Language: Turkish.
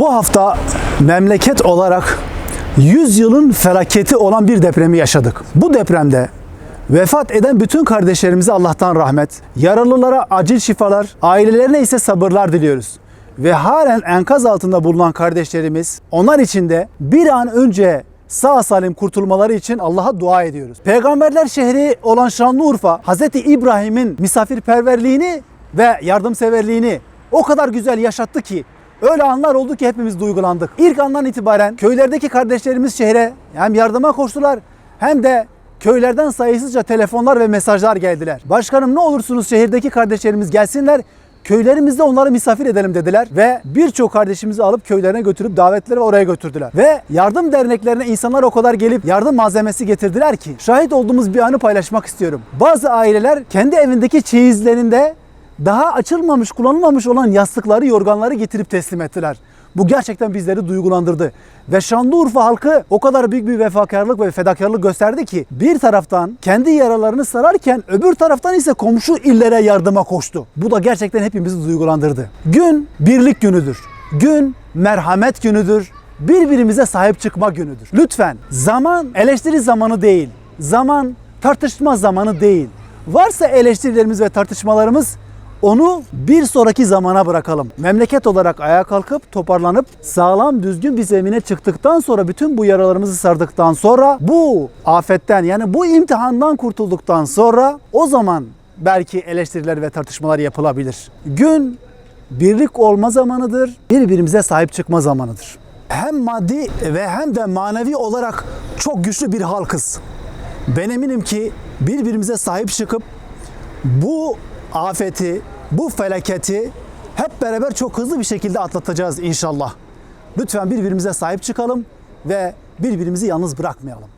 Bu hafta memleket olarak 100 yılın felaketi olan bir depremi yaşadık. Bu depremde vefat eden bütün kardeşlerimize Allah'tan rahmet, yaralılara acil şifalar, ailelerine ise sabırlar diliyoruz. Ve halen enkaz altında bulunan kardeşlerimiz, onlar için de bir an önce sağ salim kurtulmaları için Allah'a dua ediyoruz. Peygamberler şehri olan Şanlıurfa, Hz. İbrahim'in misafirperverliğini ve yardımseverliğini o kadar güzel yaşattı ki Öyle anlar oldu ki hepimiz duygulandık. İlk andan itibaren köylerdeki kardeşlerimiz şehre hem yardıma koştular hem de köylerden sayısızca telefonlar ve mesajlar geldiler. Başkanım ne olursunuz şehirdeki kardeşlerimiz gelsinler köylerimizde onları misafir edelim dediler ve birçok kardeşimizi alıp köylerine götürüp davetleri ve oraya götürdüler. Ve yardım derneklerine insanlar o kadar gelip yardım malzemesi getirdiler ki şahit olduğumuz bir anı paylaşmak istiyorum. Bazı aileler kendi evindeki çeyizlerinde daha açılmamış, kullanılmamış olan yastıkları, yorganları getirip teslim ettiler. Bu gerçekten bizleri duygulandırdı. Ve Şanlıurfa halkı o kadar büyük bir vefakarlık ve fedakarlık gösterdi ki bir taraftan kendi yaralarını sararken öbür taraftan ise komşu illere yardıma koştu. Bu da gerçekten hepimizi duygulandırdı. Gün birlik günüdür. Gün merhamet günüdür. Birbirimize sahip çıkma günüdür. Lütfen zaman eleştiri zamanı değil. Zaman tartışma zamanı değil. Varsa eleştirilerimiz ve tartışmalarımız onu bir sonraki zamana bırakalım. Memleket olarak ayağa kalkıp toparlanıp sağlam düzgün bir zemine çıktıktan sonra bütün bu yaralarımızı sardıktan sonra bu afetten yani bu imtihandan kurtulduktan sonra o zaman belki eleştiriler ve tartışmalar yapılabilir. Gün birlik olma zamanıdır. Birbirimize sahip çıkma zamanıdır. Hem maddi ve hem de manevi olarak çok güçlü bir halkız. Ben eminim ki birbirimize sahip çıkıp bu afeti, bu felaketi hep beraber çok hızlı bir şekilde atlatacağız inşallah. Lütfen birbirimize sahip çıkalım ve birbirimizi yalnız bırakmayalım.